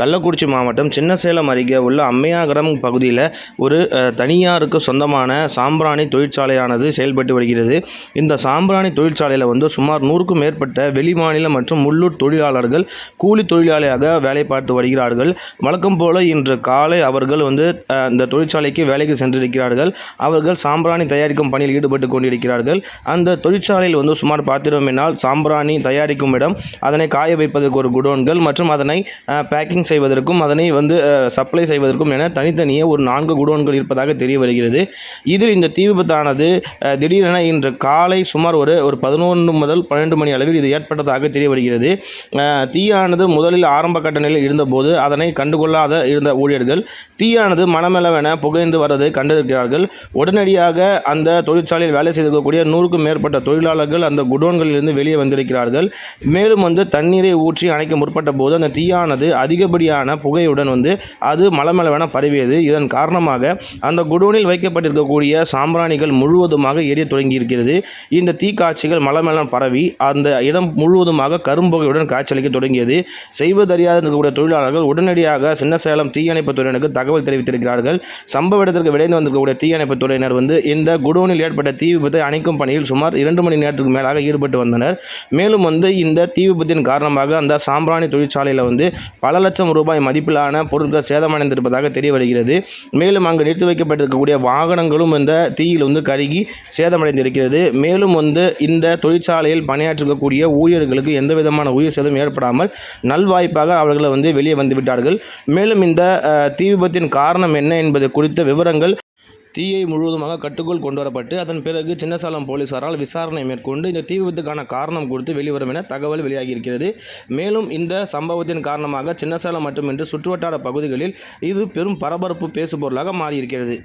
கள்ளக்குறிச்சி மாவட்டம் சின்னசேலம் அருகே உள்ள அம்மையாகரம் பகுதியில் ஒரு தனியாருக்கு சொந்தமான சாம்பிராணி தொழிற்சாலையானது செயல்பட்டு வருகிறது. இந்த சாம்பிராணி தொழிற்சாலையில் வந்து சுமார் நூறுக்கும் மேற்பட்ட வெளிமாநில மற்றும் உள்ளூர் தொழிலாளர்கள் கூலி தொழிலாளியாக வேலை பார்த்து வருகிறார்கள். வழக்கம் போல இன்று காலை அவர்கள் வந்து இந்த தொழிற்சாலைக்கு வேலைக்கு சென்றிருக்கிறார்கள். அவர்கள் சாம்பிராணி தயாரிக்கும் பணியில் ஈடுபட்டு கொண்டிருக்கிறார்கள். அந்த தொழிற்சாலையில் வந்து சுமார் பார்த்திருந்தோம் சாம்பிராணி தயாரிக்கும் இடம் அதனை காய வைப்பதற்கு ஒரு குடோன்கள் மற்றும் அதனை பேக்கிங் செய்வதற்கும் அதனை வந்து சப்ளை செய்வதற்கும் என தனித்தனியே ஒரு நான்கு குடோன்கள் இருப்பதாக தெரிய வருகிறது. இதில் இந்த தீ விபத்தானது திடீரென இன்று காலை சுமார் ஒரு ஒரு பதினொன்று முதல் பன்னெண்டு மணி அளவில் இது ஏற்பட்டதாக தெரிய வருகிறது. தீயானது முதலில் ஆரம்ப கட்ட நிலையில் இருந்தபோது அதனை கண்டுகொள்ளாத இருந்த ஊழியர்கள் தீயானது மனமளவென புகைந்து வரதை கண்டிருக்கிறார்கள். உடனடியாக அந்த தொழிற்சாலையில் வேலை செய்திருக்கக்கூடிய நூறுக்கும் மேற்பட்ட தொழிலாளர்கள் அந்த குடோன்களிலிருந்து வெளியே வந்திருக்கிறார்கள். மேலும் வந்து தண்ணீரை ஊற்றி அணைக்க முற்பட்ட போது அந்த தீயானது அதிகப்படியான புகையுடன் வந்து அது மலமளவென பரவியது. இதன் காரணமாக அந்த குடோனில் வைக்கப்பட்டிருக்கக்கூடிய சாம்பிராணிகள் முழுவதுமாக எரிய தொடங்கி இருக்கிறது இந்த தீக்காட்சிகள் மலமள பரவி அந்த இடம் முழுவதுமாக கரும்புகையுடன் காய்ச்சலிக்க தொடங்கியது. செய்வதறியாத இருக்கக்கூடிய தொழிலாளர்கள் உடனடியாக சின்னசேலம் தீயணைப்புத் துறையினருக்கு தகவல் தெரிவித்திருக்கிறார்கள். சம்பவ இடத்திற்கு விரைந்து வந்திருக்கக்கூடிய தீயணைப்புத் துறையினர் வந்து இந்த குடோனில் ஏற்பட்ட தீ விபத்தை அணைக்கும் பணியில் சுமார் இரண்டு மணி நேரத்துக்கு மேலாக ஈடுபட்டு வந்தனர். மேலும் வந்து இந்த தீ விபத்தின் காரணமாக அந்த சாம்பிராணி தொழிற்சாலையில் வந்து பல லட்சம் ரூபாய் மதிப்பிலான பொருட்கள் சேதமடைந்திருப்பதாக தெரிய வருகிறது மேலும் அங்கு நிறுத்தி வைக்கப்பட்டிருக்கக்கூடிய வாகனங்களும் இந்த தீயில் வந்து கருகி சேதமடைந்திருக்கிறது. மேலும் வந்து இந்த தொழிற்சாலையில் பணியாற்றக்கூடிய ஊழியர்களுக்கு எந்த விதமான உயிர் சேதம் ஏற்படாமல் நல்வாய்ப்பாக அவர்களை வந்து வெளியே வந்துவிட்டார்கள். மேலும் இந்த தீ விபத்தின் காரணம் என்ன என்பது குறித்த விவரங்கள் தீயை முழுவதுமாக கட்டுக்குள் கொண்டு வரப்பட்டு அதன் பிறகு சின்னசாலம் போலீசாரால் விசாரணை மேற்கொண்டு இந்த தீ விபத்துக்கான காரணம் குறித்து வெளிவரும் என தகவல் வெளியாகியிருக்கிறது. மேலும் இந்த சம்பவத்தின் காரணமாக சின்னசாலம் மட்டுமின்றி சுற்றுவட்டார பகுதிகளில் இது பெரும் பரபரப்பு பேசுபொருளாக மாறியிருக்கிறது.